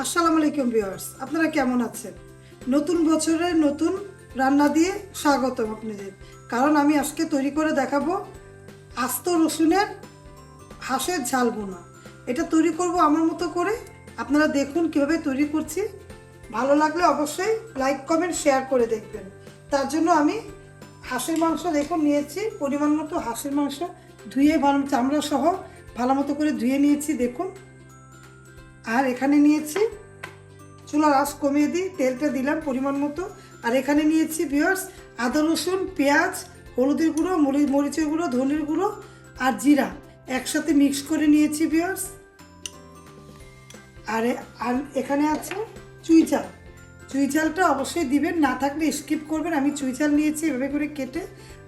আসসালামু আলাইকুম ভিউয়ার্স, আপনারা কেমন আছেন? নতুন বছরে নতুন রান্না দিয়ে স্বাগতম আপনাদের। কারণ আমি আজকে তৈরি করে দেখাবো আস্ত রসুনের হাঁসের ঝাল বোনা। এটা তৈরি করব আমার মতো করে। আপনারা দেখুন কীভাবে তৈরি করছি। ভালো লাগলে অবশ্যই লাইক, কমেন্ট, শেয়ার করে দেখবেন। তার জন্য আমি হাঁসের মাংস দেখুন নিয়েছি, পরিমাণ মতো হাঁসের মাংস ধুয়ে ভালো চামড়া সহ ভালো মতো করে ধুয়ে নিয়েছি, দেখুন। আর এখানে নিয়েছি, চুলার আঁচ কমিয়ে দিই, তেলটা দিলাম পরিমাণ মতো। আর এখানে নিয়েছি বিয়ার্স আদা, রসুন, পেঁয়াজ, হলুদের গুঁড়ো মরি মরিচের গুঁড়ো, ধনের গুঁড়ো আর জিরা একসাথে মিক্স করে নিয়েছি বিয়ার্স আর আর এখানে আছে চুই চাল। চুই চালটা অবশ্যই দিবেন, না থাকলে স্কিপ করবেন। আমি চুই চাল নিয়েছি এভাবে করে কেটে।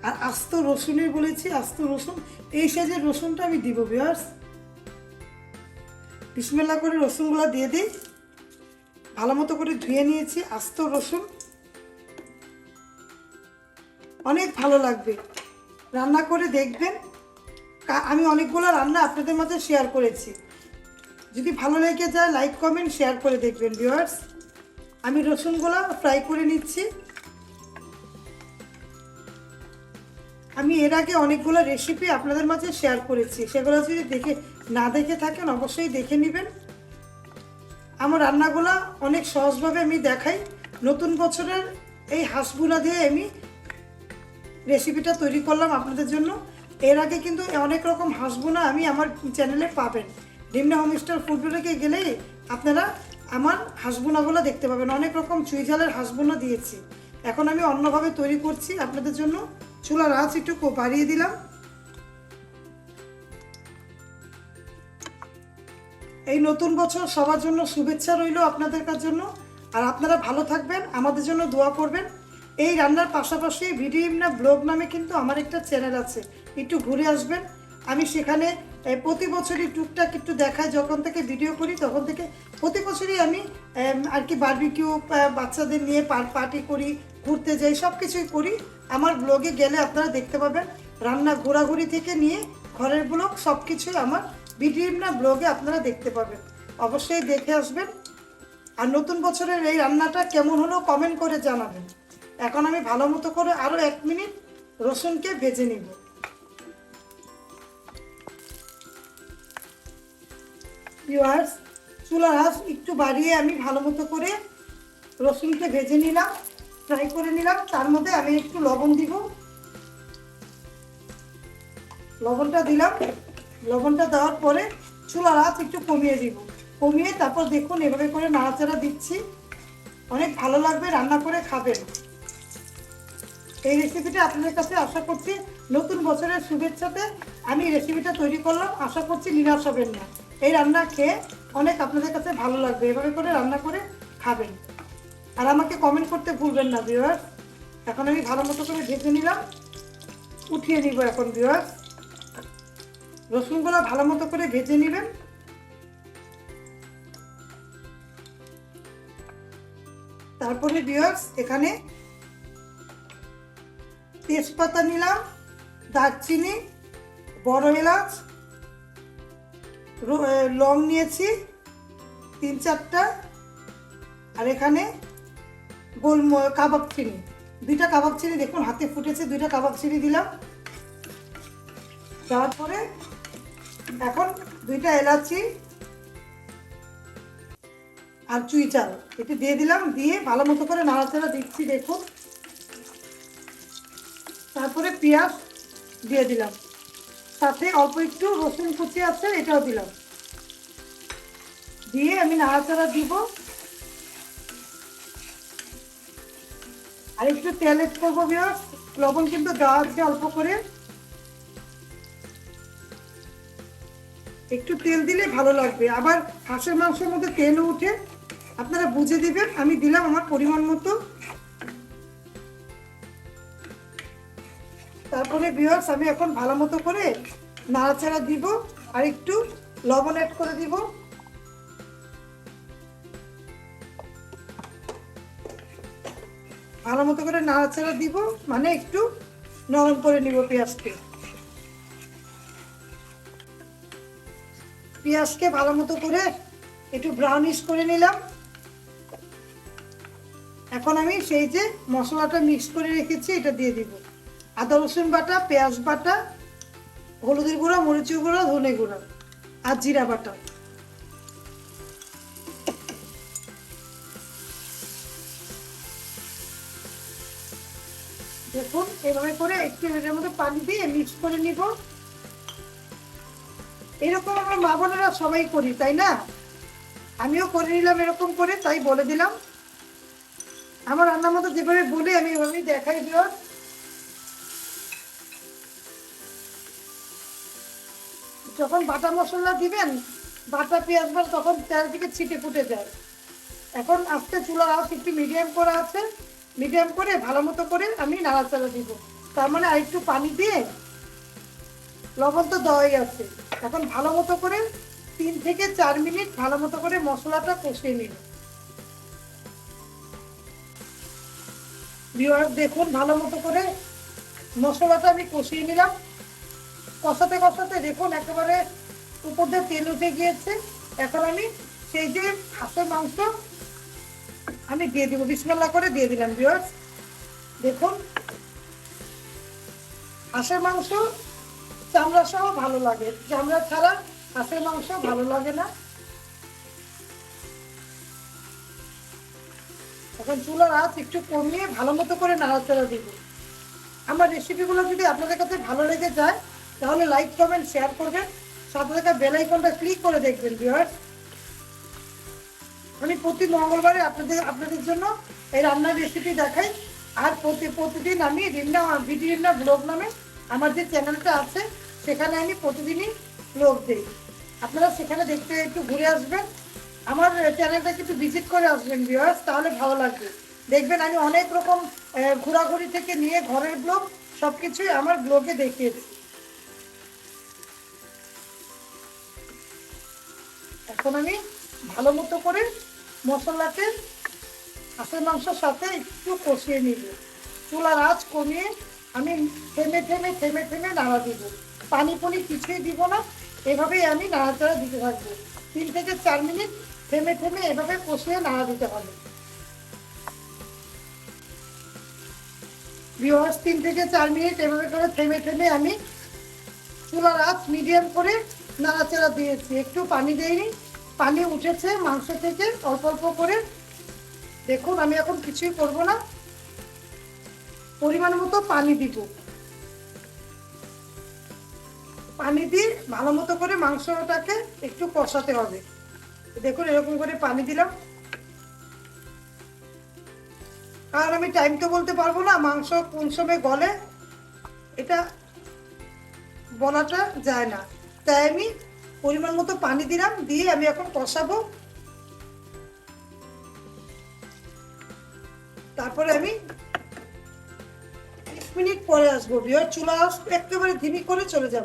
আর আস্ত রসুনের বলেছি, আস্ত রসুন, এই সাইজের রসুনটা আমি দিব বিয়ার্স বিসমেল্লা করে রসুনগুলো দিয়ে দিই। ভালো মতো করে ধুয়ে নিয়েছি, আস্ত রসুন। অনেক ভালো লাগবে। রান্না করে দেখবেন। আমি অনেকগুলো রান্না আপনাদের মাঝে শেয়ার করেছি। যদি ভালো লেগে যায় লাইক কমেন্ট শেয়ার করে দেখবেন ভিউয়ার্স আমি রসুনগুলো ফ্রাই করে নিচ্ছি। আমি এর আগে অনেকগুলো রেসিপি আপনাদের মাঝে শেয়ার করেছি। সেগুলো যদি দেখে না দেখে থাকেন অবশ্যই দেখে নেবেন। আমার রান্নাগুলো অনেক সহজভাবে আমি দেখাই। নতুন বছরের এই হাঁসগুলা দিয়ে আমি রেসিপিটা তৈরি করলাম আপনাদের জন্য। এর আগে কিন্তু অনেক রকম হাঁসবোনা আমি আমার চ্যানেলে পাবেন। ডিমনা হোমস্টার ফুডগুলোকে গেলেই আপনারা আমার হাঁসবোনাগুলো দেখতে পাবেন। অনেক রকম চুইঝালের হাঁসবোনা দিয়েছি। এখন আমি অন্যভাবে তৈরি করছি আপনাদের জন্য। চুলার আঁচ একটু বাড়িয়ে দিলাম। এই নতুন বছর সবার জন্য শুভেচ্ছা রইল আপনাদের কার জন্য। আর আপনারা ভালো থাকবেন, আমাদের জন্য দোয়া করবেন। এই রান্নার পাশাপাশি ভিডিও না ব্লগ নামে কিন্তু আমার একটা চ্যানেল আছে, একটু ঘুরে আসবেন। আমি সেখানে প্রতি বছরই টুকটাক একটু দেখাই, যখন থেকে ভিডিও করি তখন থেকে প্রতি বছরই আমি আর কি বারবিকিউ বাচ্চাদের নিয়ে পার্টি করি, ঘুরতে যাই সব কিছুই করি। আমার ব্লগে গেলে আপনারা দেখতে পাবেন, রান্না ঘোরাঘুরি থেকে নিয়ে ঘরের ব্লগ সব কিছুই আমার ভিডিও না ব্লগে আপনারা দেখতে পাবেন। অবশ্যই দেখে আসবেন। আর নতুন বছরের এই রান্নাটা কেমন হলো কমেন্ট করে জানাবেন। এখন আমি ভালো মতো করে আরও এক মিনিট রসুনকে ভেজে নিব। ভিউয়ার্স চুলার হাঁস একটু বাড়িয়ে আমি ভালো মতো করে রসুনকে ভেজে নিলাম ফ্রাই করে নিলাম। তার মধ্যে আমি একটু লবণ দিব। লবণটা দিলাম। লবণটা দেওয়ার পরে চুলার আঁচ একটু কমিয়ে দিব। কমিয়ে তারপর দেখুন, এভাবে করে নাড়াচাড়া দিচ্ছি। অনেক ভালো লাগবে রান্না করে খাবেন। এই রেসিপিটা আপনাদের কাছে আশা করছি নতুন বছরের শুভেচ্ছাতে আমি রেসিপিটা তৈরি করলাম। আশা করছি নিরাশ হবেন না। এই রান্না খেয়ে অনেক আপনাদের কাছে ভালো লাগবে। এভাবে করে রান্না করে খাবেন। আর আমাকে কমেন্ট করতে ভুলবেন না ভিউয়ার এখন আমি ভালো মতো করে ভেজে নিলাম। উঠিয়ে নিব এখন ভিউয়ার রসুনগুলো ভালো মতো করে ভেজে নেবেন। তারপরে বিয়ার্স এখানে তেজপাতা নিলাম, দারচিনি, বড় এলাচ লং নিয়েছি, তিন চারটা, আর এখানে গোল কাবাব চিনি। দুইটা কাবাব চিনি দেখুন, হাতে ফুটেছে, দুইটা কাবাব চিনি দিলাম। দেওয়ার পরে এখন দুইটা এলাচি আর চুই চাল। এটা দিয়ে দিলাম, দিয়ে ভালো মতো করে নাড়াচাড়া দিচ্ছি, দেখুন। তারপরে পেঁয়াজ দিয়ে দিলাম। সাথে অল্প একটু রসুন কুচি আছে, এটাও দিলাম। দিয়ে আমি নাড়াচাড়া দিব। আর একটু তেল এড করব লবণ কিন্তু দেওয়া আছে অল্প করে। একটু তেল দিলে ভালো লাগবে। আবার হাঁসের মাংসের মধ্যে তেলও উঠে আপনারা বুঝে দিবেন, আমি দিলাম আমার পরিমাণ মতো। তারপরে বিয়ার্স আমি এখন ভালো মতো করে নাড়াচাড়া দিব, আর একটু লবণ অ্যাড করে দিব। ভালো মতো করে নাড়াচাড়া দিব মানে একটু নরম করে নিব পেঁয়াজকে। পেঁয়াজকে ভালো মতো করে একটু ব্রাউনিশ করে নিলাম। এখন আমি সেই যে মশলাটা মিক্স করে রেখেছি, এটা দিয়ে দিব। আদা, রসুন বাটা, পেঁয়াজ বাটা, হলুদের গুঁড়া, মরিচের গুঁড়া, ধনে গুঁড়া আর জিরা বাটা। দেখুন, এভাবে করে একটু এটার মধ্যে পানি দিয়ে মিক্স করে নিব। এরকম আমার মা বোনেরা সবাই করি, তাই না? আমিও করে নিলাম এরকম করে, তাই বলে দিলাম। আমার রান্নার মতো যেভাবে বলে, আমি এভাবেই দেখাই দিও যখন বাটা মশলা দিবেন, বাটা পেঁয়াজ বার তখন তেল থেকে ছিটে ফুটে যায়। এখন আস্তে চুলার আওয়াজ একটু মিডিয়াম করা আছে। মিডিয়াম করে ভালো মতো করে আমি নাড়াচাড়া দিব। তার মানে আর একটু পানি দিয়ে লবণ তো দেওয়াই আছে। এখন ভালো মতো করে তিন থেকে চার মিনিট ভালো মতো করে মশলাটা কষিয়ে নিন। দেখুন, ভালো মতো করে মশলাটা আমি কষিয়ে নিলাম। কষাতে কষাতে দেখুন, একেবারে উপর দিয়ে তেল উঠে গিয়েছে। এখন আমি সেই যে হাঁসের মাংস, আমি দিয়ে দিব বিসমেল্লা করে দিয়ে দিলাম ভিউয়ার্স দেখুন, হাঁসের মাংস চামড়া সহ ভালো লাগে। চামড়া ছাড়া হাঁসের মাংস ভালো লাগে না। এখন চুলার আঁচ একটু কমিয়ে ভালো মতো করে নাড়াচাড়া দিব। আমার রেসিপিগুলো যদি আপনাদের কাছে ভালো লেগে যায়, তাহলে লাইক কমেন্ট শেয়ার করবেন। সাথে থাকা বেল আইকনটা ক্লিক করে দেখবেন ভিউয়ার্স আমি প্রতি মঙ্গলবারে আপনাদের আপনাদের জন্য এই রান্নার রেসিপি দেখাই। আর প্রতি, প্রতিদিন আমি রিন্না বিডি রিন্না ব্লগ নামে আমার যে চ্যানেলটা আছে সেখানে আমি প্রতিদিনই ব্লগ দিই। আপনারা সেখানে দেখতে একটু ঘুরে আসবেন। আমার চ্যানেলটাকে একটু ভিজিট করে আসবেন ভিউয়ার্স তাহলে ভালো লাগবে। দেখবেন আমি অনেক রকম ঘোরাঘুরি থেকে নিয়ে ঘরের ব্লগ সব কিছুই আমার ব্লগে দেখিয়েছি এখন আমি ভালো মতো করে মশলাতে হাঁসের মাংসের সাথে একটু কষিয়ে নিব। চুলার আঁচ কমিয়ে আমি থেমে থেমে থেমে থেমে নাড়া দিব। পানি পুনি কিছুই দিব না। এভাবেই আমি নাড়াচাড়া দিতে থাকব। তিন থেকে চার মিনিট থেমে থেমে এভাবে কষিয়ে নাড়া দিতে হবে। ভিওয়ার্স তিন থেকে চার মিনিট এভাবে করে থেমে থেমে আমি চুলার আঁচ মিডিয়াম করে নাড়াচাড়া দিয়েছি। একটু পানি দেইনি। পানি উঠেছে মাংস থেকে অল্প অল্প করে। দেখুন, আমি এখন কিছুই করব না। পরিমাণ মতো পানি দিব। পানি দিয়ে ভালো মতো করে মাংসটাকে একটু কষাতে হবে। দেখুন এরকম করে পানি দিলাম। কারণ আমি টাইম তো বলতে পারব না, মাংস কোন সময় গলে, এটা বলাটা যায় না। তাই আমি পরিমাণ মতো পানি দিলাম, দিয়ে আমি এখন কষাবো। তারপরে আমি মিনিট পরে আসব বিয়ার চুলা আস- একেবারে ধিমি করে চলে যাব।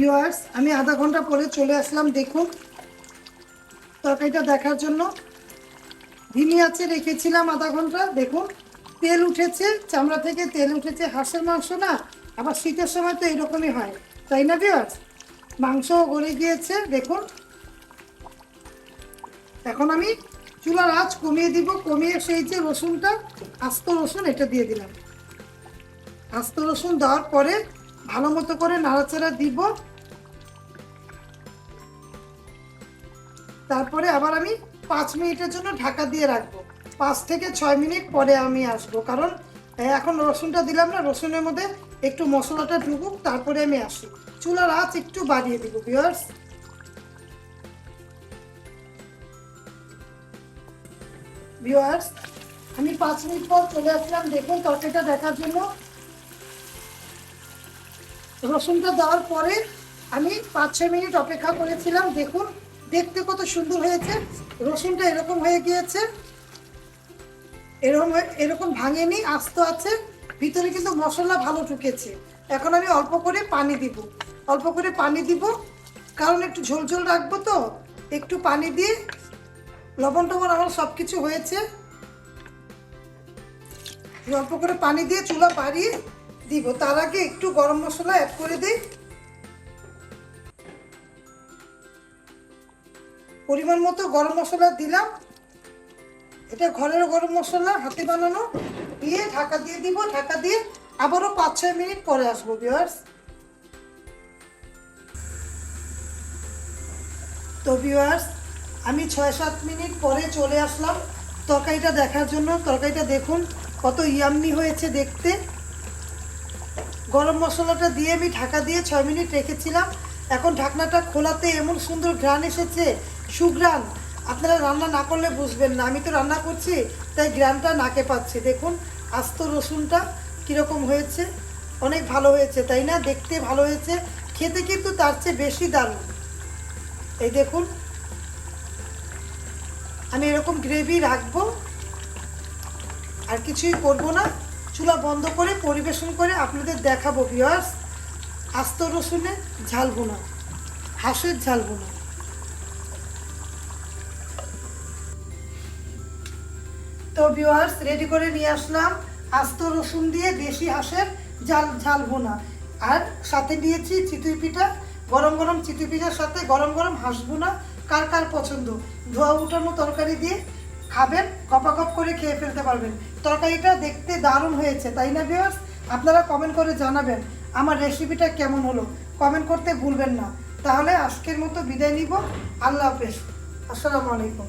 ভিউয়ার্স আমি আধা ঘণ্টা পরে চলে আসলাম, দেখুন। তরকারিটা দেখার জন্য। ধিমি আছে, রেখেছিলাম আধা ঘণ্টা, দেখুন। তেল উঠেছে, চামড়া থেকে তেল উঠেছে, হাঁসের মাংস না? আবার শীতের সময় তো এরকমই হয়, তাই না ভিউয়ার্স মাংস গলে গিয়েছে, দেখুন। এখন আমি চুলার আঁচ কমিয়ে দিব, কমিয়ে সেই যে রসুনটা, আস্ত রসুন এটা দিয়ে দিলাম। আস্ত রসুন দেওয়ার পরে ভালো মতো করে নাড়াচাড়া দিব। তারপরে আবার আমি পাঁচ মিনিটের জন্য ঢাকা দিয়ে রাখব। পাঁচ থেকে ছয় মিনিট পরে আমি আসব। কারণ এখন রসুনটা দিলাম না, রসুনের মধ্যে একটু মশলাটা ঢুকুক, তারপরে আমি আসি। চুলার আঁচ একটু বাড়িয়ে দিব বিয়ার্স ভিউয়ার্স আমি পাঁচ মিনিট পর চলে আসলাম। দেখুন, তরকারিটা দেখার জন্য। রসুনটা দেওয়ার পরে আমি পাঁচ ছয় মিনিট অপেক্ষা করেছিলাম। দেখুন দেখতে কত সুন্দর হয়েছে, রসুনটা এরকম হয়ে গিয়েছে এরকম এরকম ভাঙেনি, আস্ত আছে, ভিতরে কিন্তু মশলা ভালো ঢুকেছে। এখন আমি অল্প করে পানি দিব, অল্প করে পানি দিব, কারণ একটু ঝোল ঝোল রাখব তো, একটু পানি দিয়ে, লবণ টবণ আমার সব কিছু হয়েছে অল্প করে পানি দিয়ে চুলা বাড়িয়ে দিব, তার আগে একটু গরম মশলা অ্যাড করে দিই। পরিমাণ মতো গরম মশলা দিলাম। এটা ঘরের গরম মশলা হাতে বানানো। দিয়ে ঢাকা দিয়ে দিব, ঢাকা দিয়ে আবারও পাঁচ, ছয় মিনিট পরে আসব ভিউয়ার্স তো ভিউয়ার্স আমি ছয়, সাত মিনিট পরে চলে আসলাম তরকারিটা দেখার জন্য। তরকারিটা দেখুন, কত ইয়ামনি হয়েছে দেখতে। গরম মশলাটা দিয়ে আমি ঢাকা দিয়ে ছয় মিনিট রেখেছিলাম। এখন ঢাকনাটা খোলাতে এমন সুন্দর ঘ্রাণ এসেছে সুঘ্রাণ, আপনারা রান্না না করলে বুঝবেন না। আমি তো রান্না করছি, তাই ঘ্রাণটা নাকে পাচ্ছি। দেখুন, আস্ত রসুনটা কীরকম হয়েছে। অনেক ভালো হয়েছে, তাই না? দেখতে ভালো হয়েছে। খেতে কিন্তু তার চেয়ে বেশি দারুণ। এই দেখুন, আমি এরকম গ্রেভি রাখব, আর কিছুই করব না। চুলা বন্ধ করে, পরিবেশন করে আপনাদের দেখাবো ভিওয়ার্স আস্ত রসুনে ঝাল বোনা, হাঁসের ঝাল বোনা। তো ভিওয়ার্স রেডি করে নিয়ে আসলাম। আস্ত রসুন দিয়ে দেশি হাঁসের ঝাল ঝাল বোনা আর সাথে নিয়েছি চিতুই পিঠা। গরম গরম চিতুই পিঠার সাথে গরম গরম হাঁস বোনা কার কার পছন্দ? ধোয়া উঠানো তরকারি দিয়ে খাবেন কপা কপ করে খেয়ে ফেলতে পারবেন। তরকারিটা দেখতে দারুণ হয়েছে, তাই না ভিওয়ার্স আপনারা কমেন্ট করে জানাবেন আমার রেসিপিটা কেমন হলো। কমেন্ট করতে ভুলবেন না। তাহলে আজকের মতো বিদায় নিব। আল্লাহ হাফেজ। আসসালামু আলাইকুম।